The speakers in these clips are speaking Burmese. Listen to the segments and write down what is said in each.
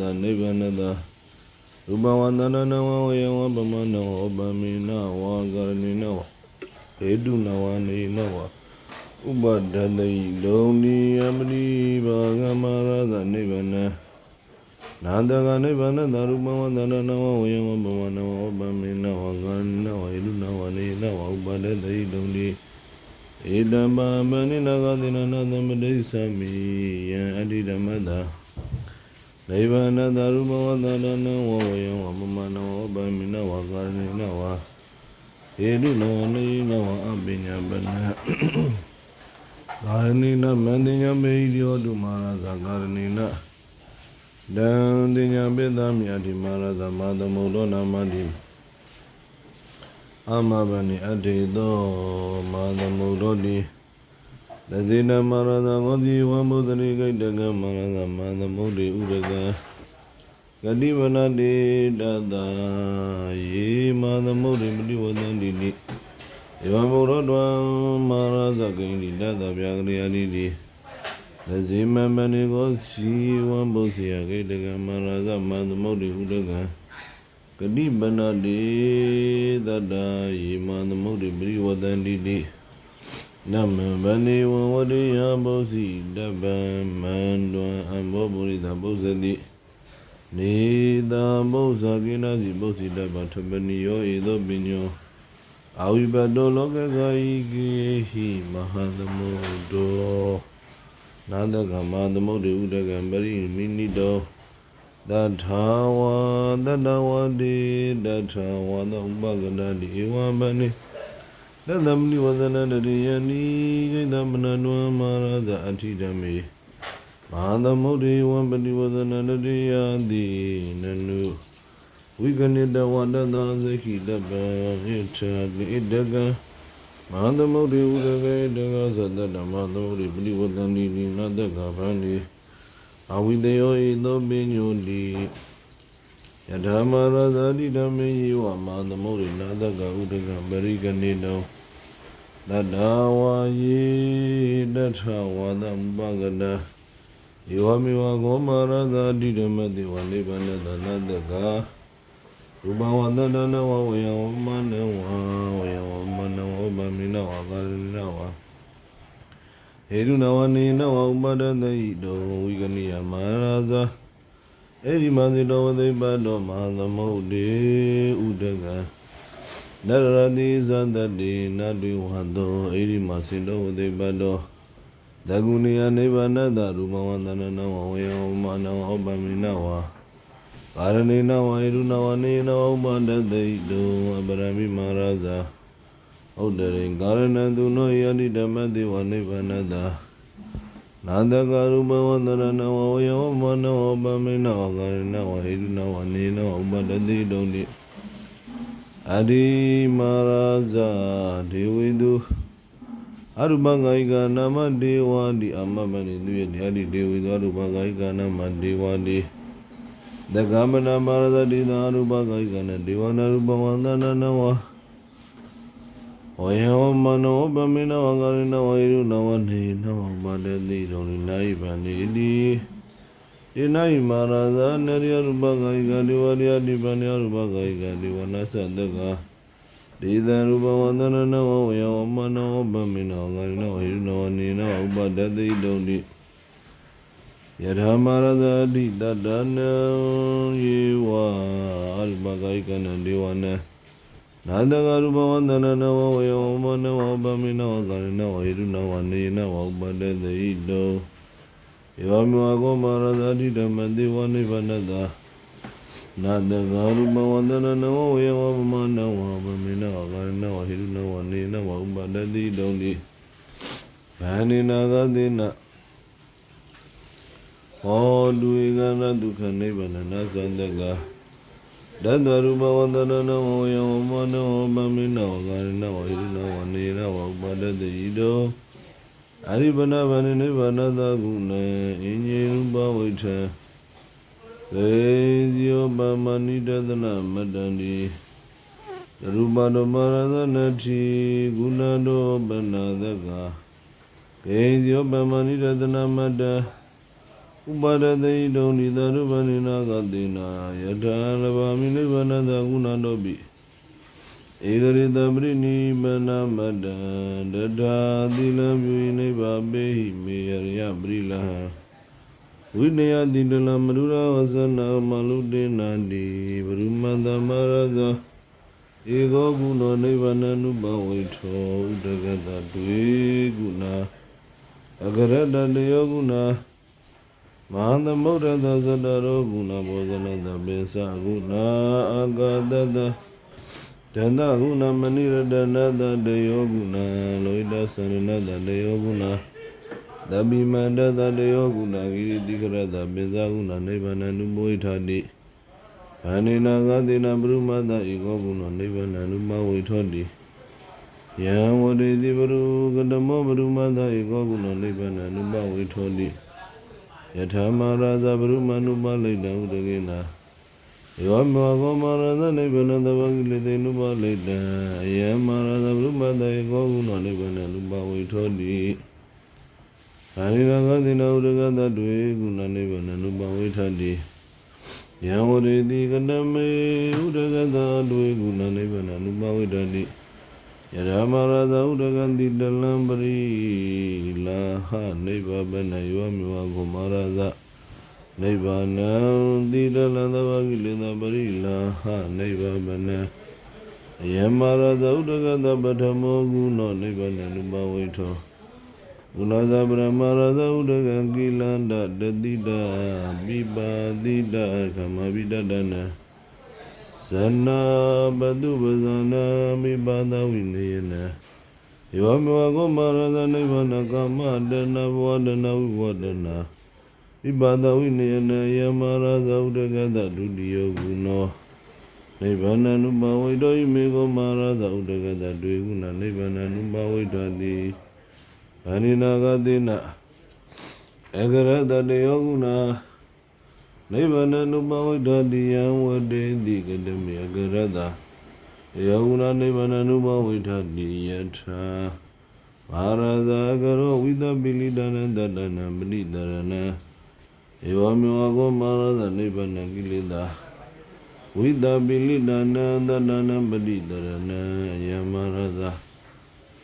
တတနိဗ္ဗာနတရူပဝန္တနနဝဝယဝပမနောပမိနဝါကရဏိနဝဟေတုနဝနေနဝဥပဒတိလုံနိယမတိဘာဂမရသနိဗ္ဗာန်နာတကနိဗ္ဗာန်သရူပဝန္တနနဝဝယဝပမနောပမိနဝါကရဏိနဝဟေတုနဝနေနဝဥပဒတိလုံနိဧတံပါမနိနဂတိနနသမတိသမီယံအတ္တိဓမ္မတာ နိဗ္ဗာန်တရူပဝတ္တနံဝဝယံဝမမနောဗမိနဝကာရဏိနဝဟေတုနောနေနဝအပိညာပနကာရဏိနမန္တညမေဟိယောတုမာရဇာကာရဏိနဒံတင်ညာပိသမြာတိမာရဇာမသမုဒ္ဒောနာမတိအမဘနိအတေသောမာသမုဒ္ဒောတိ သဇိနမရဏဝတိဝမုဒရိကိတကမရဏမသမုဒ္ဒေဥရကဂတိဝနတိတတယေမသမုဒ္ဒေမတိဝတံတိနိဧဝံဘုရောတွံမာရဇကိန္တိတတဗျာကရိယာတိတိသဇိမမဏိကိုစီဝံဘုစီယကိတကမရဏမသမုဒ္ဒေဥရကဂတိဝနတိတတယေမသမုဒ္ဒေမတိဝတံတိတိ နမဗနေဝဝရိယဘုစီတပံမန္တွံအဘောပုရိသဘုဇတိနေတာဘုဇာကိနာစီဘုစီတပံထပနိယောဧသောပညောအာဝိဘတောလောကဂာယိကေဟိမဟာသမုဒ္ဒောနာတကမသမုဒ္ဒေဥဒကံပရိမိနိတောတထာဝတတဝတိတထာဝသောဥပကဏတိဧဝံဗနေ လသမဏိဝဇနတရိယနိဂိသမနနဝမာရဇအဋ္ဌိဓမေမဟာသမုဒ္ဒေဝံပတိဝဇနတရိယတိနနုဝိကနိတဝတ္တသဇခိတပံဣထတိတကံမဟာသမုဒ္ဒေဥဒကေတကသတ္တဓမ္မသမုဒ္ဒေပတိဝတ္တနိနိနတကဗန္တိအဝိတယောဤသောပညုတိယဓမ္မရဇာတိဓမ္မေယဝမဟာသမုဒ္ဒေနာတကဥဒကပရိကနိတော တတဝါယေတထဝါဒံပကတဧဝမေဝကောမာရဇာတိဓမ္မတိဝနိဗ္ဗာန်သနတကရူပဝတ္တနဝဝယဝမနဝဝယဝမနဝဗမိနဝကာရဏဝဟေရုနဝနေနဝဥပဒတဟိတောဝိကနိယမဟာရာဇာအဲ့ဒီမသိတော်ဝသိပတ်တော်မဟာသမုဒ္ဒေဥဒကံ နရရတိသတ္တတိနတုဝဟတောဣရိမစိတောဝတိပတောဒဂုဏိယနိဗ္ဗာနတရူပဝန္တနနဝဝေယဝမနဝဩပမိနဝကာရဏိနဝဣရုနဝနေနဝဥပဒတိတောအပရမိမာရဇာဥဒ္ဒရိကာရဏတုနောယတိဓမ္မတိဝနိဗ္ဗာနတနာတကရူပဝန္တနဝဝေယဝမနဝဩပမိနဝကာရဏဝဣရုနဝနေနဝဥပဒတိတောတိ အရိမာရာဇဒေဝိတုအရုပဂိကနာမဒေဝတိအမမနိသူရဲ့ဒီအရိဒေဝိတုအရုပဂိကနာမဒေဝတိဒဂမနာမာရဇတိသာအရုပဂိကနာဒေဝနာရူပဝန္တနာနဝဝယောမနောပမေနဝဂရိနဝေရုနဝနေနဝပါဒတိရုံနိဗ္ဗာန်တိ ဣနဣမာရဇာနရိယရူပဂိကဒေဝရိယဒီပဏိယရူပဂိကဒေဝနာသတကဒေသရူပဝန္တနနဝဝယောမနောဗမေနောဂရိနောဟိရနောနေနောဥပဒတိတုံတိယထာမာရဇာတိတတနံယေဝအရူပဂိကနဒေဝနာနာတကရူပဝန္တနနဝဝယောမနောဗမေနောဂရိနောဟိရနောနေနောဥပဒတိတုံ ယောမောကောမာရဇာတိဓမ္မတိဝနိဗ္ဗာနတနာတဂာရုမဝန္တနနောဝေဝပမနောဝဗမေနောဂရနောဟိရုနောနေနောဥပဒတိတုံတိဘာနိနာဂတိနဟောလူဧကနာဒုက္ခနိဗ္ဗာန်နာသန္တကဒတ္တရူပဝတ္တရဏဝယဝမောနောဗမေနောကာရဏဝဟိရဏဝနေရဝဥပါဒတိတော အရိပနာဗန္နိဗ္ဗာနတကုဏေအင်ညေရူပဝိထံသေဇယောပမဏိတတနာမတ္တန္တိရူပတောမရသနတိကုဏတောပနာသကကေဇယောပမဏိတတနာမတ္တဥပါဒတိတုံဒီသရုပနိနာကတိနာယထာလဗာမိနိဗ္ဗာနသကုဏတောပိ ဧကရိတပရိနိဗ္ဗာနမတ္တံတထာသီလမြူနိဗ္ဗာပေဟိမေယရိယပရိလဟံဝိနယတိတလမရုရဝဇနာမလုတေနန္တိဘရုမတမရဇောဧကောကုဏနိဗ္ဗာနနုပဝိထောဥဒဂတတွေကုဏအကရတတယောကုဏမဟာသမုဒ္ဒသသတ္တရောဂုဏဘောဇနတပိသဂုဏအာဂတတ ဒန္တဂုဏမဏိရတနတတယောဂုဏလောဣတသရဏတတယောဂုဏသဗ္ဗိမန္တတတယောဂုဏဂိရိတိကရတပိသဂုဏနိဗ္ဗာန်နုမောဋ္ဌာတိဘာနေနာဂတိနာပရုမတဧကောဂုဏနိဗ္ဗာန်နုမဝိထောတိယံဝတိတိပရုကတမောပရုမတဧကောဂုဏနိဗ္ဗာန်နုမဝိထောတိယထာမဟာရဇဗရုမနုပလိတံဥဒကေနာ ယောမောဂောမဟာရဇနိဗ္ဗာန်တဝကိလေသေနုပလိတံအယမဟာရဇဗရုမတေကောဂုဏနိဗ္ဗာန်နုပဝိထောတိအာရိရဂတိနာဥဒကတတွေကုဏနိဗ္ဗာန်နုပဝိထတိယံဝရေတိကတမေဥဒကတတွေကုဏနိဗ္ဗာန်နုပဝိထတိယရမရဇဥဒကတိတလံပရိလာဟနိဗ္ဗာန်ယောမေဝဂုမာရဇ နိဗ္ဗာန်တိတလံသဝကိလေသာပရိလာဟနိဗ္ဗာန်ယမရဇဥဒကတပထမောကုဏနိဗ္ဗာန်နုပဝိထောကုဏဇပရမရဇဥဒကကိလန္တတတိတာပိပါတိတာခမပိတတနာဇနာပတုပဇာနာမိပါဒဝိနေယနယောမေဝကောမာရဇနိဗ္ဗာန်ကာမတနာဘဝတနာဝိဝတနာမိ ပါဒဝိနေယနယမရာဇဥဒကတဒုတိယဂုနောနိဗ္ဗာန်နုပဝိတောဣမေကောမာရဇဥဒကတတွေဂုဏနိဗ္ဗာန်နုပဝိတောတိဗန္နိနာဂတိနာဧကရတတယောဂုဏနိဗ္ဗာန်နုပဝိဒတိယံဝတေတိကတမေအကရတယောဂုဏနိဗ္ဗာန်နုပဝိဒတိယထာဘာရဇာကရောဝိသပိလိဒနတတနပရိတရဏ ဧဝမေဝကောမာရဇနိဗ္ဗာန်ကိလေသာဝိသပိလိဒနတတနပရိတရဏယမရဇာ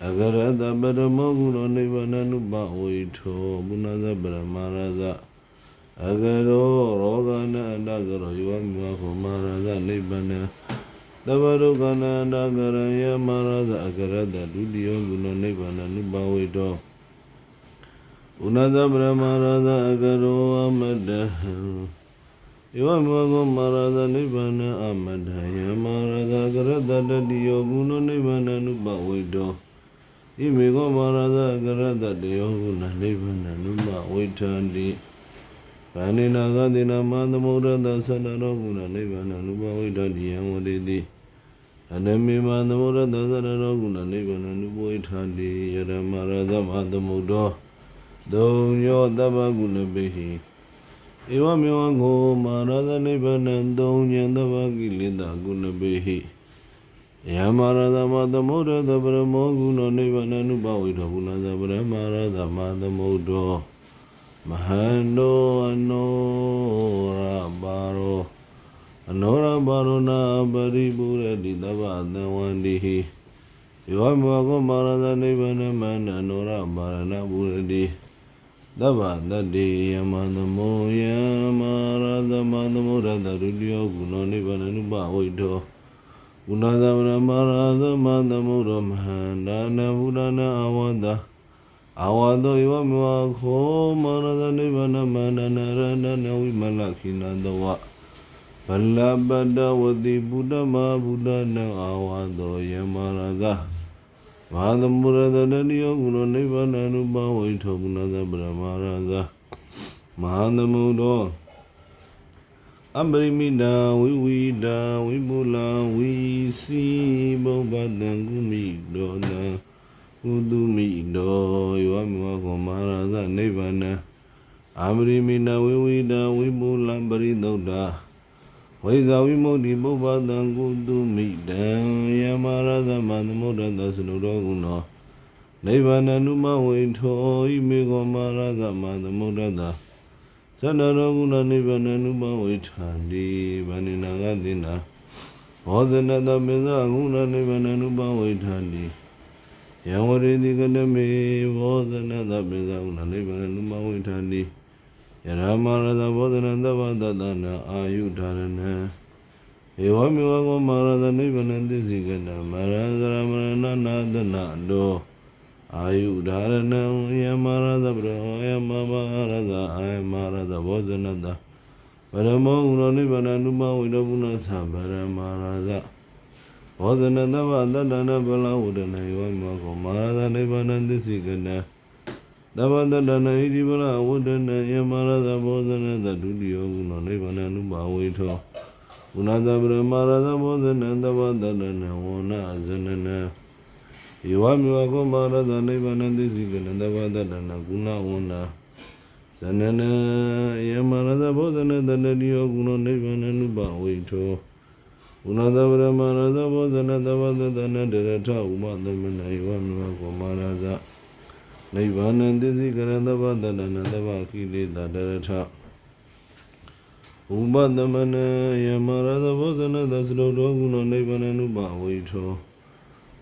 အကရတပရမောဂုဏနိဗ္ဗာန်နုပဝိထောပုဏ္ဏဇပရမရဇာအကရောရောဂနာအန္တကရောယောမောခောမာရဇနိဗ္ဗာန်သဗ္ဗဒုက္ခနာအန္တကရယမာရဇအကရတဒုတိယဂုဏနိဗ္ဗာန်နုပဝေတော ဥနဇဗရမရဇအကရောအမတ္တယောမောခောမာရဇနိဗ္ဗာန်အမတ္တယမာရဇအကရတတတိယဂုဏနိဗ္ဗာန်နုပဝေတောဣမေကောမာရဇအကရတတယောဂုဏနိဗ္ဗာန်နုပဝေထံတိဗန္နေနာဂတိနာမသမုဒ္ဒသသတ္တရောကုဏနိဗ္ဗာန်နုပဝိတ္တိယံဝတိတိအနမေမသမုဒ္ဒသသတ္တရောကုဏနိဗ္ဗာန်နုပဝိထာတိယရမရသမသမုဒ္ဒော ဒုံညောတပ္ပကုဏပိဟိဧဝမေဝငောမာရသနိဗ္ဗာန်သုံးညံတပ္ပကိလေသာကုဏပိဟိယမရသမသမုဒ္ဒသပရမောကုဏနိဗ္ဗာန်နုပဝိထောကုဏသပရမရသမသမုဒ္ဒောမဟန္တောအနောရပါရောအနောရပါရောနာပရိပုရတိတဗ္ဗသံဝန္တိဟိယောမောကောမာရသနိဗ္ဗာန်မန္တအနောရပါရဏပုရတိ တဗ္ဗတတ္တိယမသမောယမာရသမသမောရတရုတိယောကုဏောနိဗ္ဗာန်နုပဝိတောကုဏသမရမရသမသမုရောမဟန္တာနဗုဒ္ဓနာအဝတ္တအဝတောယောမေဝခောမရဒနိဗ္ဗာန်မန္တနာရဏနဝိမလခိနတဝဗလပတဝတိဘုဒ္ဓမဘုဒ္ဓနအဝတောယမရဒ မာသမုရဒတတိယောကုဏနိဗ္ဗာန်နုပဝိထောကုဏသဗ္ဗရမရဒမဟာသမုဒ္ဒောအပရိမိတံဝိဝိတံဝိပုလံဝိစီဘုဗ္ဗတံကုမိဒောတံကုတုမိဒောယောမေဝကောမဟာရသနိဗ္ဗာနံအပရိမိတံဝိဝိတံဝိပုလံပရိသုဒ္ဓ ဝိဇာဝိမု ക്തി ပုဗ္ဗတံကုတုမိတံယမရသမသမုဒ္ဒတသနုရောကုနောနိဗ္ဗာနနုမဝိထောဣမေကောမဟာရသမသမုဒ္ဒတသန္တရောကုဏနိဗ္ဗာန်နုပဝိထာတိဗန္ဒီနာဂတိနာဘောဇနတပိဇဂုဏနိဗ္ဗာန်နုပဝိထာတိယံဝရိတိကနမေဘောဇနတပိဇဂုဏနိဗ္ဗာန်နုပဝိထာတိ ယရမရတဘောဇနတဗ္ဗတတနာအာယုဓာရဏံဧဝမေဝကောမာရတနိဗ္ဗာန်သစ္စိကနမရံသရမရဏနာတနာတောအာယုဓာရဏံယမရသဗရောယမမရသအာယမရသဘောဇနတပရမောဥရောနိဗ္ဗာန်နုမဝိရောပုဏ္ဏသဗရမရသဘောဇနတဗတတ္တနာပလဝဒနေယောမောကောမာရသနိဗ္ဗာန်သစ္စိကန သဗ္ဗတတ္တနာဣတိပလဝဒနေယမရသဘောဇနတဒုတိယောကုဏနိဗ္ဗာန်နုမဝိထောကုဏသဗရမရသဘောဇနသဗ္ဗတတ္တနာဝနဇနနာယေဝမေဝကောမာရသနိဗ္ဗာန်သိစိကလန္တဝတ္တနာကုဏဝန္နာဇနနယမရသဘောဇနတတတိယောကုဏနိဗ္ဗာန်နုပဝိထောကုဏသဗရမရသဘောဇနတဝတ္တနာတရထဥမသမနယေဝမေဝကောမာရသ နိဗ္ဗာန်သိစိကလန္တဝတ္တနာတဝခိလေတတရထဥပသမနယမရသဘောဇနသစလောတောကုဏနိဗ္ဗာန်နုပဝိထော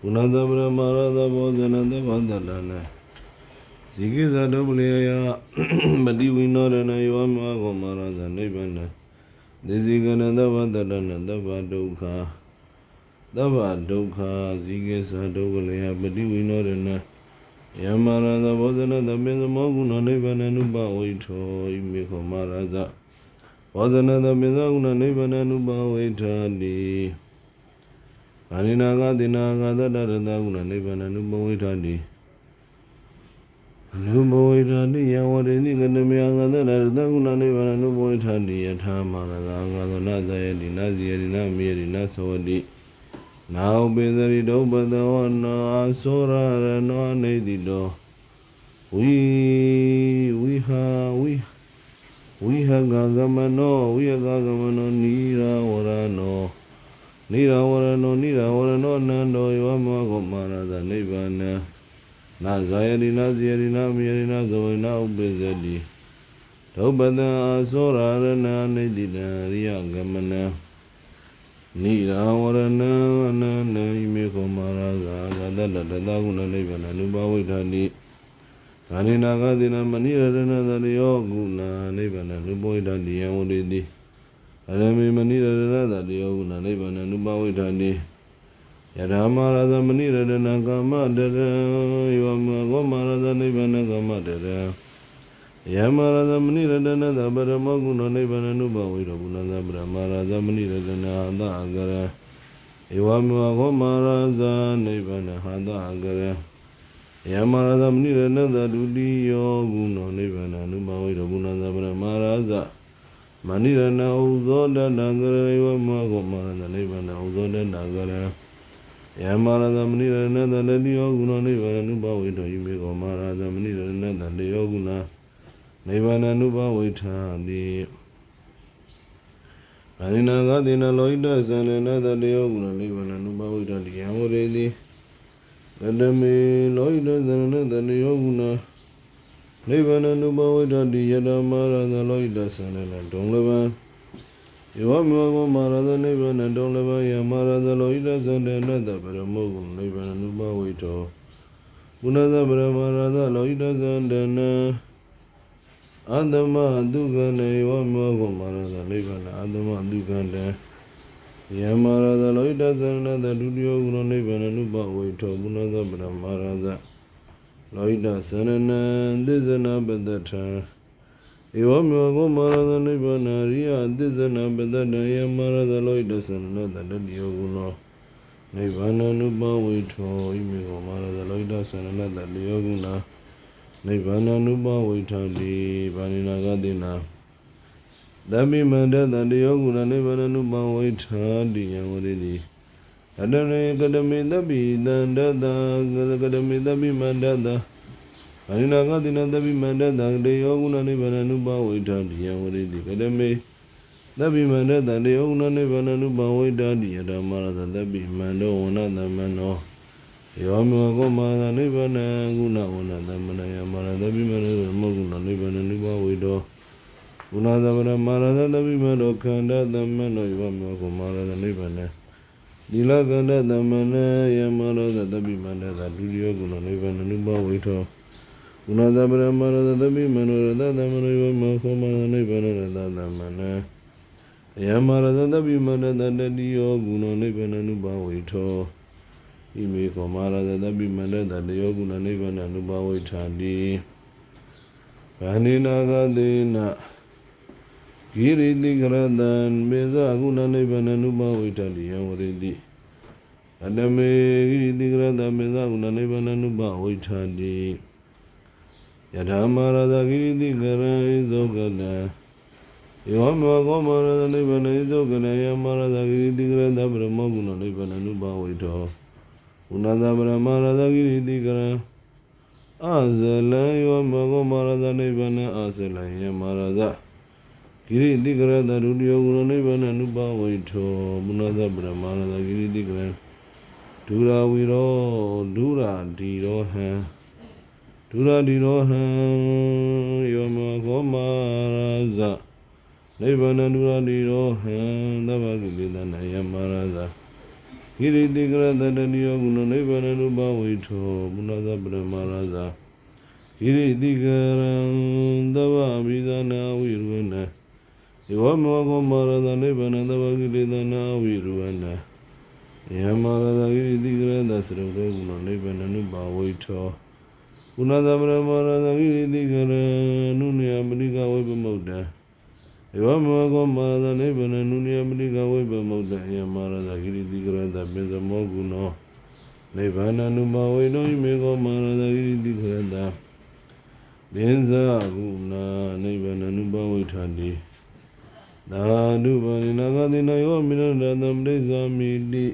ကုဏသဗ္ဗရမရသဘောဇနသဗ္ဗတတနာဇိကိဇာတောပလေယမတိဝိနောရဏယောမောကောမရသနိဗ္ဗာန်ဒေဇိကနသဗ္ဗတတနာသဗ္ဗဒုက္ခသဗ္ဗဒုက္ခဇိကိဇာတောပလေယမတိဝိနောရဏ ယမရသဘောဇနသဗ္ဗေသမောကုဏနိဗ္ဗာန်နုပဝိထောဣမေခောမရသဘောဇနသဗ္ဗေသကုဏနိဗ္ဗာန်နုပဝိထာတိအာရိနာဂတိနာဂသတ္တရတကုဏနိဗ္ဗာန်နုပဝိထာတိနုပဝိထာတိယဝရေတိကနမေယဂသတ္တရတကုဏနိဗ္ဗာန်နုပဝိထာတိယထာမရဂာဂသောနဇယတိနဇယတိနမေယတိနသဝတိ နာဥပေသရိတောပတဝနာသောရရနောနေတိတောဝိဝိဟာဝိဝိဟဂဂမနောဝိဟဂဂမနောနိရာဝရနောနိရဝရနောနိရဝရနောနန္တောယောမောကောမာရသနိဗ္ဗာန်နာဇာယတိနာဇယတိနာမေယတိနာဇဝေနာဥပိသတိဒုပတံအာသောရရဏနိတိတံရိယဂမနံ နိရဝရဏအနန္တဣမေကောမာရသဂတတတတကုဏနိဗ္ဗာန်အနုဘဝိဋ္ဌာနိဂာနိနာဂတိနာမနိရရဏသတယောကုဏနိဗ္ဗာန်အနုဘဝိဋ္ဌာနိယံဝတိတိအရမေမဏိရတနာတယောကုဏနိဗ္ဗာန်နုပဝိထာနေယထာမရသမဏိရတနာကာမတရယောမဂောမရသနိဗ္ဗာန်ကာမတရယ မရသမဏိရတနာသဗရမောကုဏနိဗ္ဗာန်နုပဝိရောကုဏသဗရမရသမဏိရတနာဟတအကရဧဝမေဝဂောမရဇာနိဗ္ဗာန်ဟတအကရယမရသမဏိရတနာဒုတိယောကုဏနိဗ္ဗာန်နုပဝိရောကုဏသဗရမရဇာမဏိရဏဥဇောတတံကရေဝမောကောမရဏနိဗ္ဗာန်ဥဇောတတံကရယမရသမဏိရဏတတတိယောဂုဏနိဗ္ဗာန်နုဘဝိတောယိမေကောမရသမဏိရဏတတယောဂုဏ နိဗ္ဗာန်နုဘဝိထာတိအရိနာဂတိနလောဣတသန္နတတယောဂုဏနိဗ္ဗာန်နုဘဝိထာတိယံဝရေတိတတမေလောဣတသန္နတတယောဂုဏနိဗ္ဗာန်နုဘဝိတ္တိယတမရသလောဣတသံနဒုံလဘံယောမောဂမရသနိဗ္ဗာန်ဒုံလဘံယမရသလောဣတသံတနတပရမောဂနိဗ္ဗာန်နုဘဝိတောကုဏသပရမရသလောဣတသံတန အတ္တမဒုက္ခနေယောမောဂမရသနိဗ္ဗာန်အတ္တမဒုက္ခတံယမရသလောဣတသံနတဒုတိယဂုဏနိဗ္ဗာန်နုဘဝိတောကုဏသပရမရသလောဣတသရဏံသစ္ဆနာပတ္တထံဧဝမေဝမရသနိဗ္ဗာန်ရိယသစ္ဆနာပတ္တတယမရသလောဣတသရဏတတတိယောဂုနောနိဗ္ဗာန်နုပဝိထောဣမေဝမရသလောဣတသရဏတတိယောဂုနာ နိဗ္ဗာန်နုပဝိထာတိဗာဏိနာဂတိနာသဗ္ဗိမန္တတတယောဂုဏနိဗ္ဗာနုပဝိထာတိယံဝရိတိအတရေကတမေသဗ္ဗိတန္တတကတမေသဗ္ဗိမန္တတအရိနာဂတိနသဗ္ဗိမန္တတတယောဂုဏနိဗ္ဗာနုပဝိထာတိယံဝရိတိကတမေသဗ္ဗိမန္တတတယောဂုဏနိဗ္ဗာနုပဝိထာတိယဓမ္မရသသဗ္ဗိမန္တောဝနသမနော ယောမောကောမာသနိဗ္ဗာနကုဏဝနသမနယမရသဗ္ဗိမန္တောမောကုဏနိဗ္ဗာနုပဝိတောကုဏသဗ္ဗရမာရသတပိမတောခန္ဓာသမဏေယောမောကုမာရသနိဗ္ဗာန်သီလကန္တသမဏေယမရောသတပိမန္တသဒုတိယကုဏနိဗ္ဗာန်နုဘဝိထောကုဏသဗ္ဗရမာရသတပိမနောရသသမဏေယောမောကုမာရနိဗ္ဗာန်ရသသမဏေယမရသတပိမန္တသတတိယောကုဏနိဗ္ဗာန်နုဘဝိထော ဣမေကုမာရသတပိမန္တသတယောကုဏနိဗ္ဗာန်နုဘဝိထာတိဗန္ဒီနာဂသေနဂိရိတိကရတံမေဇဂုဏနိဗ္ဗာန်နုဘဝိတ္တိယံဝရိတိအတမေဂိရိတိကရတံမေဇဂုဏနိဗ္ဗာန်နုဘဝိတ္တိယထာမရဇဂိရိတိကရဣဇောကတံယောမောကောမရဇနိဗ္ဗာန်ဣဇောကတံယမရဇဂိရိတိကရတံပရမောဂုဏနိဗ္ဗာန်နုဘဝိတောဥနာသဗရမရဇဂိရိတိကရံအာဇလံယောမောကောမရဇနိဗ္ဗာန်အာဇလံယမရဇကိရိတိကရတဒုတိယဂုဏနိဗ္ဗာန်အနုပဝိထော မုဏသဗ္ဗရမရတကိရိတိကရဒုရာဝီရောဒုရာဒီရောဟံဒုရာဒီရောဟံယောမခောမာရဇနိဗ္ဗာန်ဒုရာဒီရော ဟံသဗ္ဗကိလေသာနယမရဇကိရိတိကရတတတိယဂုဏနိဗ္ဗာန်အနုပဝိထောမုဏသဗ္ဗရမရဇကိရိတိကရံသဗ္ဗအဘိဓနာဝိရဝနာယောမောကောမာရသနိဗ္ဗာန်သဗ္ဗကိလေသာနာဝိရဝနာယမရသကိရိတိကရသစရုပ်ရေကုဏနိဗ္ဗာန်နုပါဝိထောကုဏသဗ္ဗရမရသကိရိတိကရနုနယမဏိကဝိပမုတ်တံ ယောမောကောမာရသနိဗ္ဗာန်နုနယမဏိကဝိပမုတ်တံယမရသကိရိတိကရသပိသမောကုဏောနိဗ္ဗာန်နုပါဝိတောဣမေကောမာရသကိရိတိကရသဘင်းဇာကုဏနိဗ္ဗာန်နုပါဝိထာတိသာဓုပါရိနာဂတိနယောမိနရတံပရိစ္ဆာမိတိ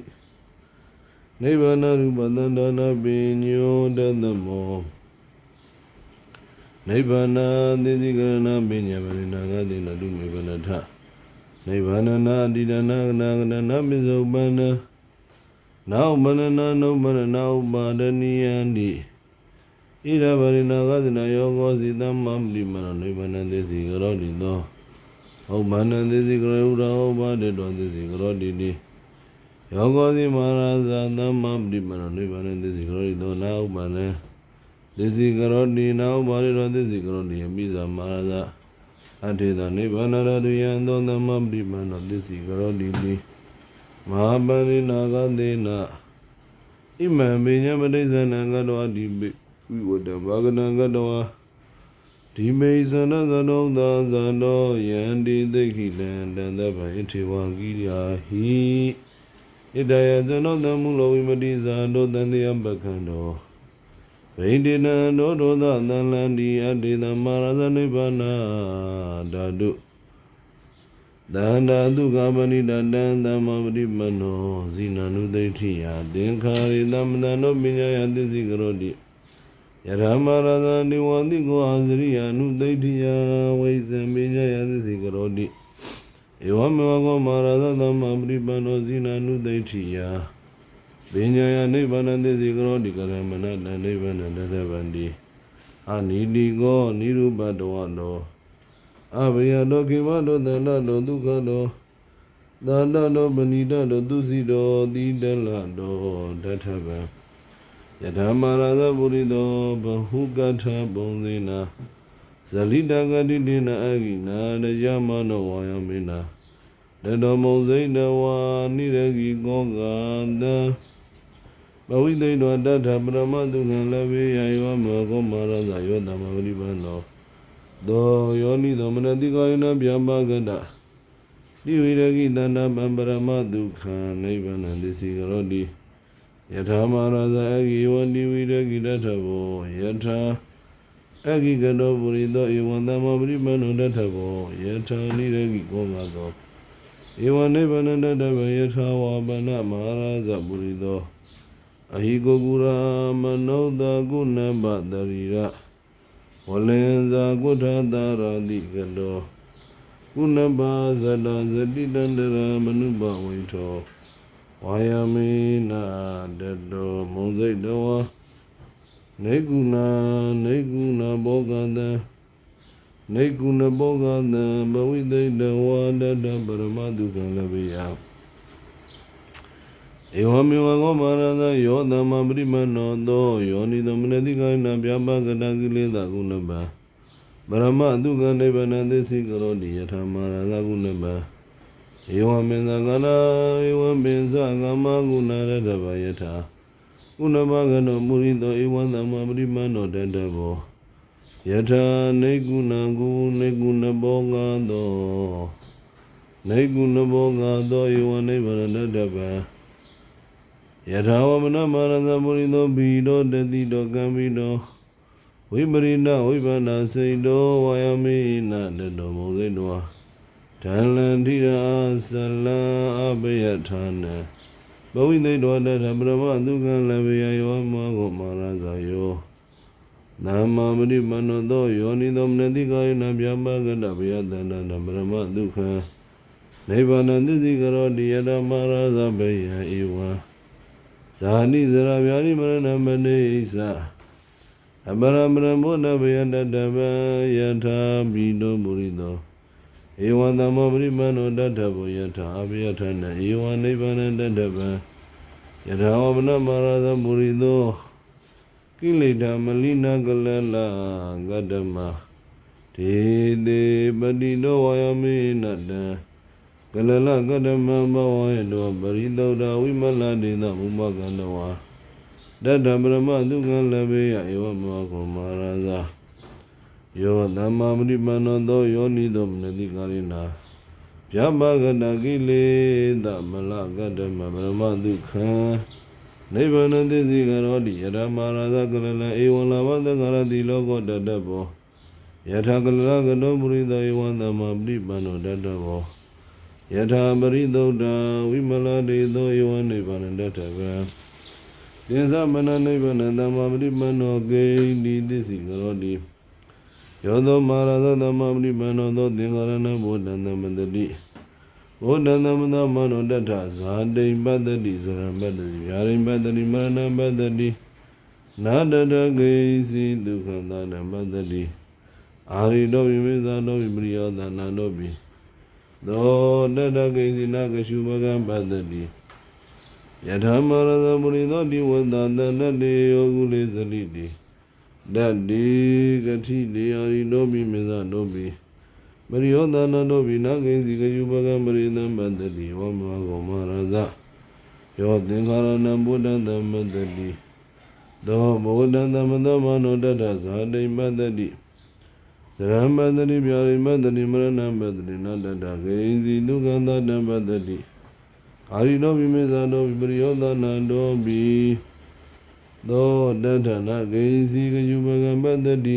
နိဗ္ဗာနရူပသန္တာနာပိညောတတမော နိဗ္ဗာနသေတိကရဏပိညပရိနာဂတိနတုမေဗနထနိဗ္ဗာနနာအတိဒနာကနာကနာပိစုပန္နနောမနနာနုမရဏဥပါဒနိယန္တိဣရပရိနာဂတိနယောဂောစီသမ္မပိမနောနိဗ္ဗာနသေစီကရောတိသောဩဘာနံသေစီကရောဥရာဩဘာတေတောသေစီကရောတိတိယောဂောစီမဟာရဇသမ္မပတိမနောနိဗ္ဗာန်သေစီကရောတိသောနာဥပါနေ သေစီကရောတိနာဥပါရေတောသေစီကရောတိယမိဇာမဟာရဇအထေသနိဗ္ဗာန်ရတုယံသောသမ္မပတိမနောသေစီကရောတိတိမဟာပရိနာဂသေနဣမံပိညပဋိဇ္ဇနံကတောအတိပိဝိဝတံဘာဂနံကတောဒီမေဇနသနောသာဇာနောယန္တိသိခိလံတန္တဗံဣထေဝကိရိယာဟိဣတယဇနောတမုလောဝိမတိဇာတောတန်တယပကံတော ဗိတိနံတောဒောသသံလန္တိအတေတမရဇနိဗ္ဗာနာဓာတုသန္တာတုကပဏိတတံသမ္မပတိမနောဇိနန္နုသိဋ္ဌိယသင်္ခါရိသမ္မတံနောပညာယသစ္စည်းကရောတိယရမရဇာနိဝတိကိုအာဇရိယာနုသိဋ္ဌိယဝိဇံပညာယသစ္စည်းကရောတိဧဝမေဝကောမာရဇသမ္မပတိပန္နောဇိနန္နုသိဋ္ဌိယ ပညာယနိဗ္ဗာန်သစ္စည်းကရောတိကရမဏတနိဗ္ဗာန်တတဗန္တိအနိတိကောနိရုပတဝတောအဘယတောခေမတောတန္တတောဒုက္ခတောသန္တတောပဏိတတောသူစီတောသီတလတောတထဗံယဓမ္မာရသပုရိသောဘဟုကထပုံစေနာဇလိတကတိတိနာအဂိနာတယမနောဝါယမေနာတတောမုံစိတ်တဝါနိရဂီကောကတံ ဘဝိသိတောတထပရမတုခံလဘေယယောမောကောမာရဇယောတမဝရိပန္နောသောယောနိသောမနတိကာယနာဗျာပါကတတိဝိရဂိတန္တပံပရမတုခံနိဗ္ဗာန်သစ္စည်းကရောတိယထာမရဇအဂိဝန္တိဝိရဂိတထဘောယထာအဂိကတောပုရိသောဧဝံသမ္မာပရိမဏုတထဘောယထာနိရဂိကောငါသောဧဝံနိဗ္ဗာန်တတဗယထာဝပနမဟာရဇပုရိသော အဟိကိုကုရာမနုဿကုဏပတရိရဝလင်္ဇာကုဋ္ဌတာရတိကတောကုဏပါဇတဇတိတန္တရမနုဘဝိထောဝါယမေနာတတောမုံစိတ်တောနေကုဏနေကုဏဘောဂတံနေကုဏဘောဂတံဘဝိသိတဝါဒတပရမတုကံလပိယ ဧဝမေဝကောမာရသယောသမ္မာပရိမနောသောယောနိသမနတိကာယနာပြပကတကိလေသာကုဏပံပရမတုကံနိဗ္ဗာန်သစ္စိကရောတိယထာမာရသကုဏပံဧဝမေသကနာဧဝမေသကမကုဏရတဗယထာကုဏဘဂနောမုရိတောဧဝံသမ္မာပရိမနောတတဘောယထာနေကုဏကုနေကုဏဘောဂသောနေကုဏဘောဂသောဧဝနိဗ္ဗာန်တတဗံ ယထာဝမနမရဏမုရိသောဘီတောတတိတောကံဘီတောဝိပရိဏဝိပန္နာစိတ်တောဝါယမေနတတောမောဇိတောဓာလန္တိရာသလံအဘယထာနံဘဝိသိတောတထပရမဒုက္ခလဗေယယောမောကိုမာရဇာယောနာမမတိမနောသောယောနိသောမနတိကာယနာပြပကတဗယတန္တနာပရမဒုက္ခနိဗ္ဗာန်သစ္စိကရောတိယတမရဇဗေယဧဝံ ဇာနိဇရာဗျာနိမရဏမနေဣသအပရမရမောနဗယတတဗယထာပိတောပုရိသောဧဝံသမ္မာပရိမဏောတတဗေယထာအဘယထာနဧဝံနိဗ္ဗာန်တတဗယထာဝမနမရဇပုရိသောကိလေသာမလိနာကလလဂတ္တမဒေတေပတိတောဝါယမေနတံ ကလလကတမဘဝေတောပရိသုဒ္ဓဝိမလဒေနမုမကန္တဝါတတ္တပရမဒုက္ခလဘေယဧဝမောကောမာရဇာယောသမ္မာပရိမနောသောယောနိသောမနတိကာရိနာဗျာပကတကိလေသမလကတမပရမဒုက္ခနိဗ္ဗာန်သစ္စိကရောတိယရမာရဇကလလဧဝံလာဘသကရတိလောကောတတဘောယထာကလလကတောပုရိသောဧဝံသမ္မာပရိမနောတတဘော ယထာပရိသုဒ္ဓဝိမလတေသောယဝနိဗ္ဗာန်တထဗံတင်္သမနနိဗ္ဗာန်သမ္မာပရိမနောဂိတိသစ္စိကရောတိယောသောမာရသောသမ္မာပရိမနောသောသင်္ကာရဏဘုဒ္ဓံသမတတိဘုဒ္ဓံသမတမနောတထဇာတိပတ္တိဇရပတ္တိဗျာရိပတ္တိမရဏပတ္တိနာတတဂိစီဒုက္ခသနပတ္တိအာရိတောဝိမေဇာတောဝိပရိယောသနာတောပိ သောတတကိစီနာကရှုမကံပတ္တိယထာမရဇပုရိသောတိဝတ္တတတတေယောကုလေသလိတိဓာတိကတိလေယာရိနောပိမေဇနောပိပရိယောသနာတောပိနာကိစီကရှုမကံပရိသံပတ္တိဝမကောမရဇယောသင်္ခါရဏဗုဒ္ဓံသမတ္တိသောဗုဒ္ဓံသမသောမနောတတဇာတိပတ္တိ သရမတတိပြရိမတတိမရဏပတတိနတတဂိဉ္စီဒုက္ခသတ္တပတတိအာရိနောဝိမေဇာနောဝိပရိယောသနာတောပိသောတထနာဂိဉ္စီကယုပကံပတတိ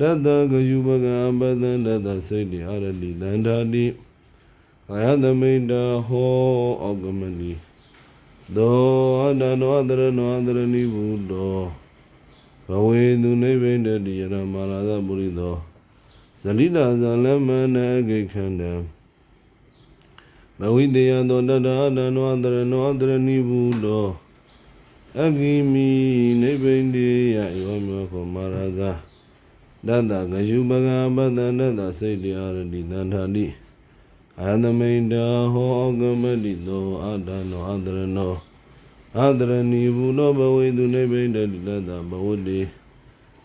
တတကယုပကံပတံတတစိတ်တိအာရတိတန္တာတိကာယသမိတဟောအောကမဏီသောအတ္တနောအတရနောအတရဏိဘုဒ္ဓောဘ ဝေသူနိဗ္ဗိတတိယရမာလာသပုရိသောဇလိတာဇလမနဂိခန္တံဘဝိတယသောတတအတနောအတရနောအတရဏိဘုသောအဂိမိနိဗ္ဗိတေယယောမောခောမာရဇာတတဂယုပကပတန္တတစိတ်တရားရတိတန္ထာတိအာသမိန်တဟောကမတိသောအတ္တနောအတရနော အာဒရဏီဘူလောဘဝေသူနေဘိတတိလတဘဝတိ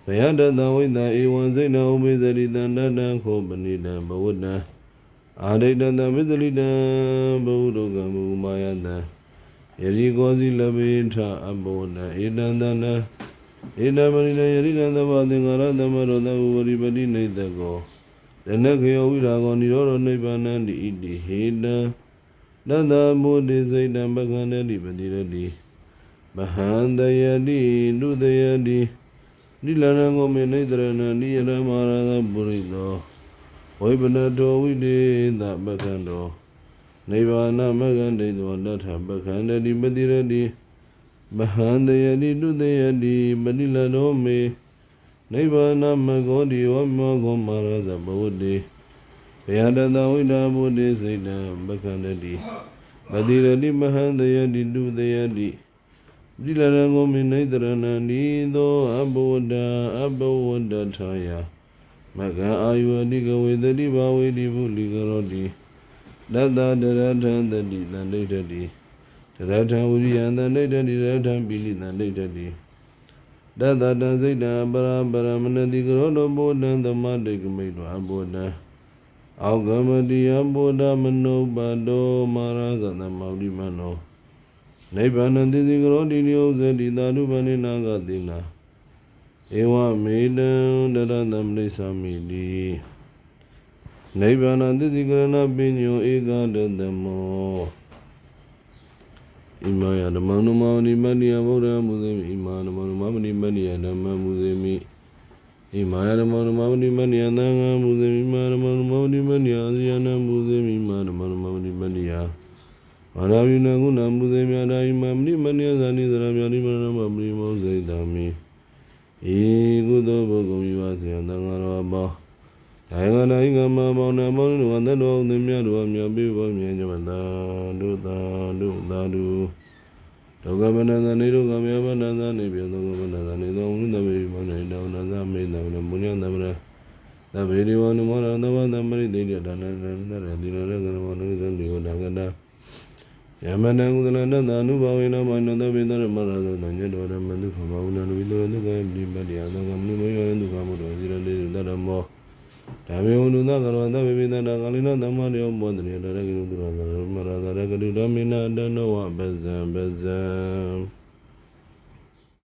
ဘယတတဝိတဧဝံစိတ်နဥပိသရိတန္တတံခောပဏိတံဘဝတံအာဒိတတမစ္စရိတံဘဝဒုက္ကမူမာယတံယရိကောစီလဘေထအဘောနဧတံတနဧတမရိနယရိတံသဘောသင်္ကာရသမရောသဝရိပတိနေတကောရဏခေယဝိရာကောនិရောဓနိဗ္ဗာနံတိဣတိဟေတံ တတမုဒိစိတ်တံပကံတတိပတိရတိမဟန္တယတိနုတယတိနိလရံကိုမေနေတရဏနိယရမရသပုရိသောဝိပနတောဝိတေသပက္ခန္တောနိဗ္ဗာနမဂ္ဂန္တိသောတထပက္ခန္တတိပတိရတိမဟန္တယတိတုတယတိပတိလတောမေနိဗ္ဗာနမဂ္ဂောတိဝမောဂောမာရသဘဝတိ ဘယတတဝိဒါဘုတိစိတ်တံပက္ခန္တတိပတိရတိမဟန္တယတိတုတယတိဒီလရံကိုမိနေတရဏနီသောအဘဝဒ္ဒအဘဝဒ္ဒထာယမကအာယုအနိကဝေတတိဘာဝေတိဘုလိကရောတိတတ္တတရထံတတိတန်ဒိဋ္ဌတိတရထံဝိရိယံတန်ဒိဋ္ဌတိတရထံပိလိတန်ဒိဋ္ဌတိတတ္တတံစိတ်တံပရပရမနတိကရောတောဘောဓံသမတိကမိတောအဘောဓံ အောက်ကမတိယဘောဓမနုပတောမာရသတမောတိမနောနိဗ္ဗာန်တိတိကရောတိနိယုဇတိသာဓုပနိနာဂတိနာဧဝမေတံတရတံပရိသမိတိနိဗ္ဗာန်တိတိကရဏပညောဧကတတမောဣမယဓမ္မနုမောနိမနိယဗုဒ္ဓမုဇေမိဣမနမောနမမနိမနိယဓမ္မမုဇေမိ ဣမယဓမ္မနမမနိမနိယသံဃာမုဇေမိဣမဓမ္မနမောနိမနိယအာဇယနာမုဇေမိဣမဓမ္မနမောနိမနိယမာရဝိနကုဏမုဇေမြတာဣမမနိမနိယဇာနိသရမြတိမရဏမပရိမောဇိတမိဧကုသောဘုကုံယဝဆေယသံဃာရောဘောဒါယကနာဣကမဘောနမောနဝန္တတောသင်္မြတောမြတ်ပိဘောမြတ်ဇ ဝတဒုတာဒုတာဒုဒုက္ခမနသနေဒုက္ခမြမနသနေပြေဒုက္ခမနသနေသောဝိနမေမောနေတောနသမေတဝနမုညံသမရသဗ္ဗေဒီဝနမောရသဝသမရိတေတဒါနရဏရတိရကနမောနုသံဒီဝဒါကတာယမနံကုသလတသနုဘဝေနမနတပိသရမရသောတညတောရမန္တုခမဝနနဝိတောဒုက္ခပိပတ္တိယသကမနုမယောဒုက္ခမုတောဇိရတေတရမော ဓမ္မေဝန္တုသကရောသဗ္ဗေပိသတာကာလိနသမ္မာရောဘောတရေတရကိနုတုရမရဂတုဓမ္မေနတနောဝပဇံပဇံ